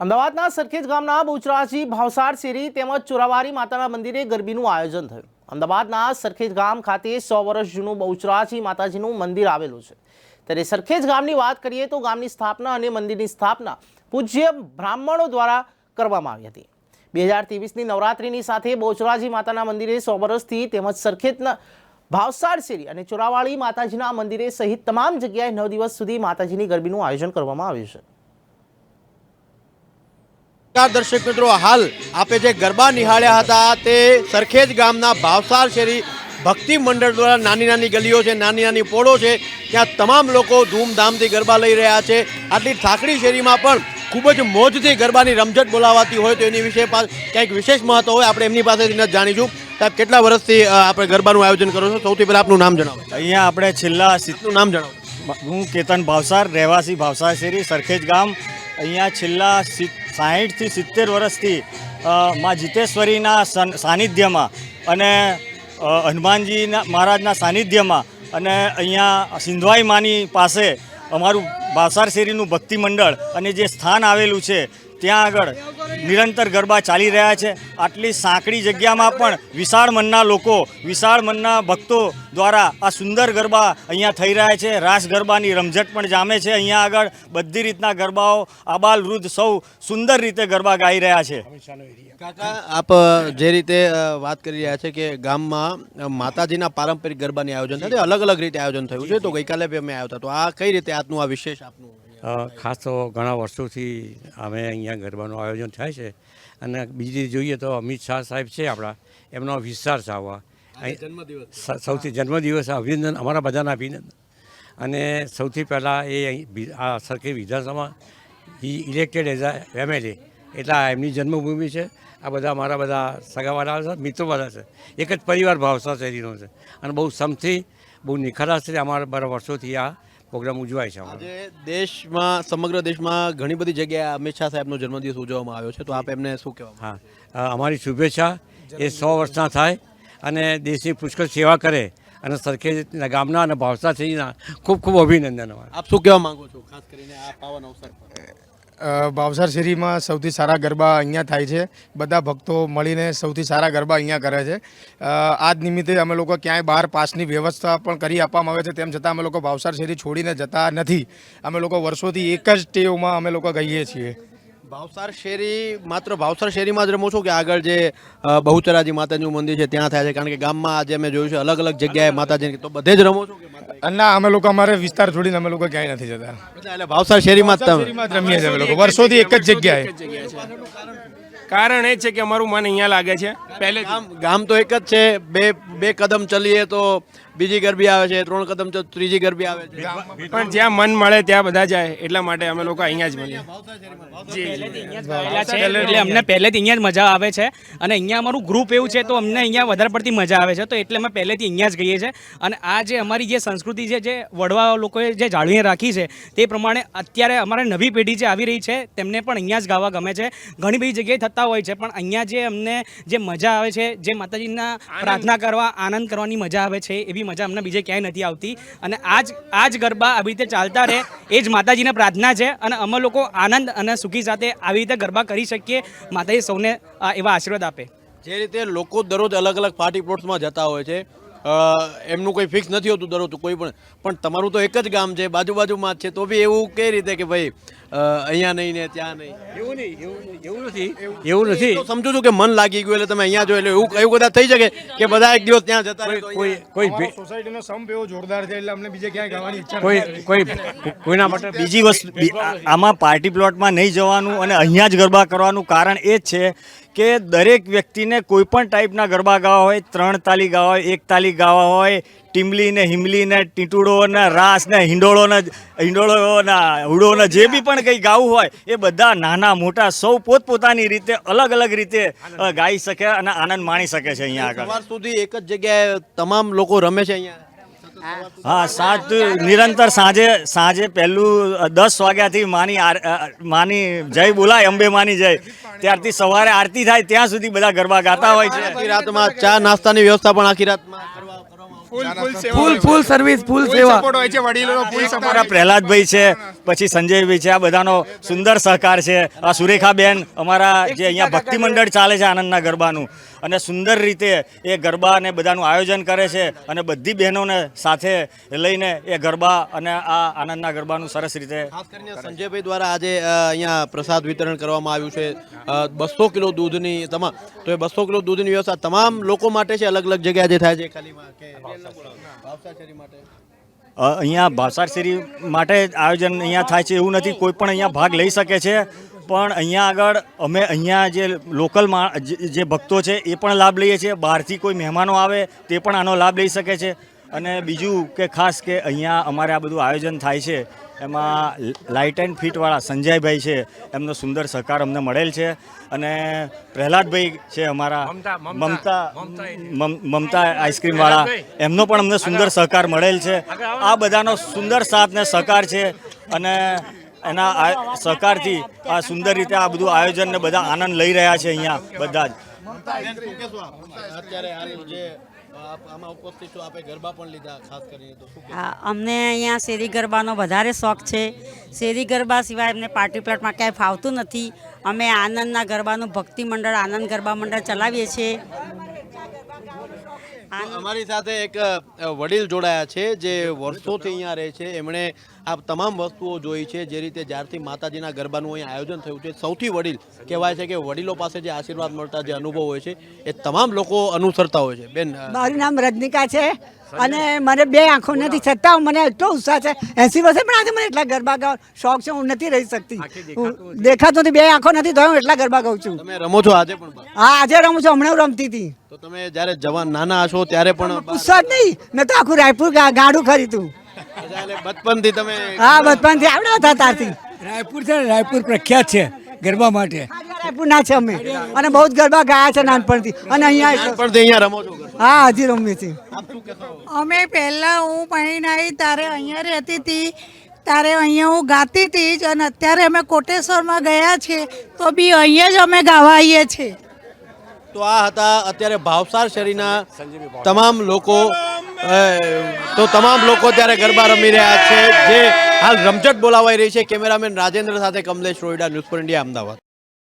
અમદાવાદના સરખેજ ગામના બહુચરાજી ભાવસાર શેરી તેમજ ચોરાવારી માતાના મંદિરે ગરબીનું આયોજન થયું. અમદાવાદના સરખેજ ગામ ખાતે સો વર્ષ જૂનું બહુચરાજી માતાજીનું મંદિર આવેલું છે. ત્યારે સરખેજ ગામની વાત કરીએ તો ગામની સ્થાપના અને મંદિરની સ્થાપના પૂજ્ય બ્રાહ્મણો દ્વારા કરવામાં આવી હતી. બે હજાર ત્રેવીસની નવરાત્રિની સાથે બહુચરાજી માતાના મંદિરે સો વર્ષથી તેમજ સરખેજના ભાવસાર શેરી અને ચોરાવાળી માતાજીના મંદિરે સહિત તમામ જગ્યાએ નવ દિવસ સુધી માતાજીની ગરબીનું આયોજન કરવામાં આવ્યું છે. નમસ્કાર દર્શક મિત્રો હાલ આપે જે ગરબા નિહાળ્યા હતા તે સરખેજ ગામના ભાવસાર શેરી ભક્તિ મંડળ દ્વારા નાની નાની ગલીઓ છે નાની નાની પોળો છે ત્યાં તમામ લોકો ધૂમધામથી ગરબા લઈ રહ્યા છે. આટલી ઠાકડી શેરીમાં પણ ખૂબ જ મોજથી ગરબાની રમઝટ બોલાવાતી હોય તો એની વિશે કંઈક વિશેષ મહત્વ હોય આપણે એમની પાસેથી જ જાણીશું. સાહેબ કેટલા વર્ષથી આપણે ગરબાનું આયોજન કરો છો? સૌથી પહેલાં આપનું નામ જણાવો. અહીંયા આપણે છેલ્લા સિત્તેર નામ જણાવો. હું કેતન ભાવસાર રહેવાસી ભાવસાર શેરી સરખેજ ગામ. અહીંયા છેલ્લા સાહીઠથી સિત્તેર વર્ષથી માં જીતેશ્વરીના સન- સાનિધ્યમાં અને હનુમાનજીના, મહારાજના સાનિધ્યમાં અને અહીંયા સિંધવાઈ માની પાસે અમારું ભાવસાર શેરીનું ભક્તિ મંડળ અને જે સ્થાન આવેલું છે ત્યાં આગળ નિરંતર ગરબા ચાલી રહ્યા છે. આટલી સાંકડી જગ્યામાં પણ વિશાળ મનના લોકો, વિશાળ મનના ભક્તો દ્વારા આ સુંદર ગરબા અહીંયા થઈ રહ્યા છે. રાસ ગરબાની રમઝટ પણ જામે છે. અહીંયા આગળ બધી રીતના ગરબાઓ, આબાલ વૃદ્ધ સૌ સુંદર રીતે ગરબા ગાઈ રહ્યા છે. કાકા, આપ જે રીતે વાત કરી રહ્યા છે કે ગામમાં માતાજીના પારંપરિક ગરબાની આયોજન થાય. અલગ અલગ રીતે આયોજન થયું છે, તો ગઈકાલે બી અમે આવ્યા હતા. તો આ કઈ રીતે આજનું આ વિશેષ આપનું? ખાસ તો ઘણા વર્ષોથી અમે અહીંયા ગરબાનું આયોજન થાય છે. અને બીજી જોઈએ તો અમિત શાહ સાહેબ છે આપણા એમનો વિસ્તાર છે આવા. અહીં સૌથી જન્મદિવસ અભિનંદન અમારા બધાના અભિનંદન. અને સૌથી પહેલાં એ અહીં આ સરખી વિધાનસભા he elected as a MLA એટલે આ એમની જન્મભૂમિ છે. આ બધા અમારા બધા સગાવાળા છે મિત્રો બધા છે. એક જ પરિવાર ભાવસા શેરીનો છે. અને બહુ સમથી બહુ નિખરાશથી અમારા બધા વર્ષોથી આ પ્રોગ્રામ ઉજવાય છે આજે દેશમાં સમગ્ર દેશમાં ઘણી બધી જગ્યાએ અમિત શાહ સાહેબનો જન્મદિવસ ઉજવવામાં આવ્યો છે. તો આપ એમને શું કહેવા હા. અમારી શુભેચ્છા. એ સો વર્ષના થાય અને દેશની પુષ્કળ સેવા કરે અને સરખેજ ગામના અને ભાવસા થઈના ખૂબ ખૂબ અભિનંદન આપ શું કહેવા માગો છો? ખાસ કરીને આ પાવન અવસર ભાવસાર શેરીમાં સૌથી સારા ગરબા અહીંયા થાય છે. બધા ભક્તો મળીને સૌથી સારા ગરબા અહીંયા કરે છે. આ નિમિત્તે અમે લોકો ક્યાંય બહાર પાસની વ્યવસ્થા પણ કરી આપવામાં આવે છે. તેમ છતાં અમે લોકો ભાવસાર શેરી છોડીને જતા નથી. અમે લોકો વર્ષોથી એક જ ટેવમાં અમે લોકો ગઈએ છીએ. ભાવસાર શેરી માત્ર ભાવસાર શેરીમાં જ રમો છો કે આગળ જે બહુચરાજી માતાજીનું મંદિર છે ત્યાં થાય છે. કારણ કે ગામમાં આજે મેં જોયું છે અલગ અલગ જગ્યાએ માતાજી તો બધે જ રમો છો ના અમે લોકો અમારે વિસ્તાર છોડીને અમે લોકો ક્યાંય નથી જતા. એટલે ભાવસાર શેરીમાં જ તમે? શેરીમાં જ રમીએ છીએ અમે લોકો. વર્ષોથી એક જ જગ્યાએ. કારણ એ છે કે અમારું મન અહીંયા લાગે છે. પહેલે ગામ ગામ તો એક જ છે. બે બે કદમ ચલીએ તો બીજી ગરબી આવે છે ત્રણ કદમ તો ત્રીજી ગરબી આવે છે. પણ જ્યાં મન મળે ત્યાં બધા જાય એટલા માટે અમે લોકો અહીંયા જ મળીએ. એટલે અમને પહેલેથી અહીંયા જ મજા આવે છે. અને અહીંયા અમારું ગ્રુપ એવું છે તો અમને અહીંયા વધારે પડતી મજા આવે છે. તો એટલે અમે પહેલેથી અહીંયા જ ગઈએ છીએ. અને આ જે અમારી જે સંસ્કૃતિ છે જે વડવા લોકોએ જે જાળવીને રાખી છે તે પ્રમાણે અત્યારે અમારે નવી પેઢી જે આવી રહી છે તેમને પણ અહીંયા જ ગાવા ગમે છે. ઘણી બધી જગ્યાએ થતા હોય છે પણ અહીંયા જે અમને જે મજા આવે છે જે માતાજીના પ્રાર્થના કરવા આનંદ કરવાની મજા આવે છે એવી મજા અમને બીજે ક્યાંય નથી આવતી. અને આજ આજ ગરબા આવી રીતે ચાલતા રહે, એ જ માતાજીને પ્રાર્થના છે. અને અમે લોકો આનંદ અને સુખી સાથે આવી રીતે ગરબા કરી શકીએ. માતાજી સૌને એવા આશીર્વાદ આપે. જે રીતે લોકો દરરોજ અલગ અલગ પાર્ટી પ્લોટ્સમાં જતા હોય છે એમનું કોઈ ફિક્સ નથી હોતું દરરોજ કોઈ પણ. પણ તમારું તો એક જ ગામ છે બાજુ બાજુમાં જ છે તો બી એવું કઈ રીતે કે ભાઈ અહીંયા નહીં ને ત્યાં નહીં? એવું નહીં એવું એવું નથી. એવું નથી. સમજુ છું કે મન લાગી ગયું એટલે તમે અહીંયા જો એટલે એવું એવું કદાચ થઈ શકે કે બધા એક દિવસ ત્યાં જતા કોઈ કોઈ સોસાયટીનો સંપ એવો જોરદાર છે એટલે અમને બીજે ક્યાંય જવાની ઈચ્છા કોઈ કોઈ કોઈના માટે બીજી વસ્તુ આમાં પાર્ટી પ્લોટમાં નહીં જવાનું અને અહીંયા જ ગરબા કરવાનું કારણ એ જ છે કે દરેક વ્યક્તિને કોઈ પણ ટાઈપના ગરબા ગાવા હોય, ત્રણ તાલી ગાવા હોય, એક તાલી ગાવા હોય ટીમલી ને હિમલી ને ટીટુડો ને રાસ ને હિંડોળોના હિંડોળો ને હુડો ને જે બી પણ કંઈ ગાવું હોય, એ બધા નાના મોટા સૌ પોતપોતાની રીતે અલગ અલગ રીતે ગાઈ શકે અને આનંદ માણી શકે છે અહીંયા આગળ. સુધી એક જ જગ્યાએ તમામ લોકો રમે છે અહીંયા? હા. સાત નિરંતર સાંજે સાંજે પહેલું દસ વાગ્યાથી માની માની જય બોલાય અંબે માની જય. ત્યારથી સવારે આરતી થાય ત્યાં સુધી બધા ગરબા ગાતા હોય છે. આખી રાતમાં ચા નાસ્તાની વ્યવસ્થા પણ આખી રાતમાં ફૂલ ફૂલ સર્વિસ ફૂલ સેવા. હોય છે ફૂલ સપોર્ટ અમારા પ્રહલાદભાઈ છે પછી સંજયભાઈ છે આ બધાનો સુંદર સહકાર છે. આ સુરેખાબેન અમારા જે અહીંયા ભક્તિ મંડળ ચાલે છે આનંદના ગરબાનું. અને સુંદર રીતે એ ગરબા અને બધાનું આયોજન કરે છે અને બધી બહેનોને સાથે લઈને એ ગરબા અને આ આનંદના ગરબાનું સરસ રીતે ખાસ કરીને સંજયભાઈ દ્વારા આજે અહીંયા પ્રસાદ વિતરણ કરવામાં આવ્યું છે. બસો કિલો દૂધની તમામ તો એ બસો કિલો દૂધની વ્યવસ્થા તમામ લોકો માટે છે અલગ અલગ જગ્યાએ જે થાય છે ખાલી માટે? અહીંયા ભાષાશેરી શેરી માટે આયોજન અહીંયા થાય છે એવું નથી કોઈ પણ અહીંયા ભાગ લઈ શકે છે. પણ અહીંયા આગળ અમે અહીંયા જે લોકલ મા- જે ભક્તો છે એ પણ લાભ લઈએ છીએ. બહારથી કોઈ મહેમાનો આવે તે પણ આનો લાભ લઈ શકે છે. અને બીજું કે ખાસ કે અહીંયા અમારે આ બધું આયોજન થાય છે. એમાં લાઇટ એન્ડ ફિટવાળા સંજયભાઈ છે. એમનો સુંદર સહકાર અમને મળેલ છે. અને પ્રહલાદભાઈ છે અમારા મમતા મમ- મમતા આઈસ્ક્રીમવાળા એમનો પણ અમને સુંદર સહકાર મળેલ છે. આ બધાનો સુંદર સાથ ને સહકાર છે. અને એના સહકારથી આ સુંદર રીતે આ બધું આયોજન ને બધા આનંદ લઈ રહ્યા છે અહીંયા બધા જ. અમને અહીંયા શેરી ગરબાનો વધારે શોખ છે. શેરી ગરબા સિવાય અમને પાર્ટી પ્લોટમાં ક્યાંય ફાવતું નથી. અમે આનંદના ગરબાનું ભક્તિ મંડળ આનંદ ગરબા મંડળ ચલાવીએ છીએ. અમારી સાથે એક વડીલ જોડાયા છે જે વર્ષોથી અહીંયા રહે છે. એમણે આ તમામ વસ્તુઓ જોઈ છે જે રીતે જ્યારથી માતાજીના ગરબાનું અહીંયા આયોજન થયું છે. સૌથી વડીલ કહેવાય છે કે વડીલો પાસે જે આશીર્વાદ મળતા જે અનુભવ હોય છે એ તમામ લોકો અનુસરતા હોય છે. બેન મારું નામ રજનિકા છે અને મને બે આંખો નથી છતાં મને એટલો ઉત્સાહ છે. એસી વર્ષે પણ આજે મને એટલા ગરબા ગાવ શોખ છે હું નથી રહી શકતી. દેખાતો દેખાતું નથી બે આંખો નથી તો હું એટલા ગરબા ગાઉં છું. તમે રમો છો આજે પણ હા આજે રમું છું. હમણાં રમતી હતી. તો તમે જ્યારે જવાન નાના હશો ત્યારે પણ પૂછશો જ નહીં. મેં તો આખું રાયપુર ગાડું ખરીદું બચપનથી તમે હા બચપનથી આવડ્યા હતા તારથી રાયપુર છે રાયપુર પ્રખ્યાત છે ગરબા માટે. રાયપુરના છે અમે. અને બહુ જ ગરબા ગાયા છે નાનપણથી. અને અહીંયા નાનપણથી અહીંયા રમો છો હા હજી રમીએ છીએ. આપ શું કહેશો? અમે પહેલાં હું પરણીને આવી ત્યારે અહીંયા રહેતી હતી. ત્યારે અહીંયા હું ગાતી હતી જ અને અત્યારે અમે કોટેશ્વરમાં ગયા છીએ તો બી અહીંયા જ અમે ગાવા આવીએ છીએ. તો આ હતા અત્યારે ભાવસાર શેરીના તમામ લોકો તો તમામ લોકો ત્યારે ગરબા રમી રહ્યા છે. જે હાલ રમઝટ બોલાવાઈ રહી છે. કેમેરામેન રાજેન્દ્ર સાથે Kamlesh Royda news for India Ahmedabad.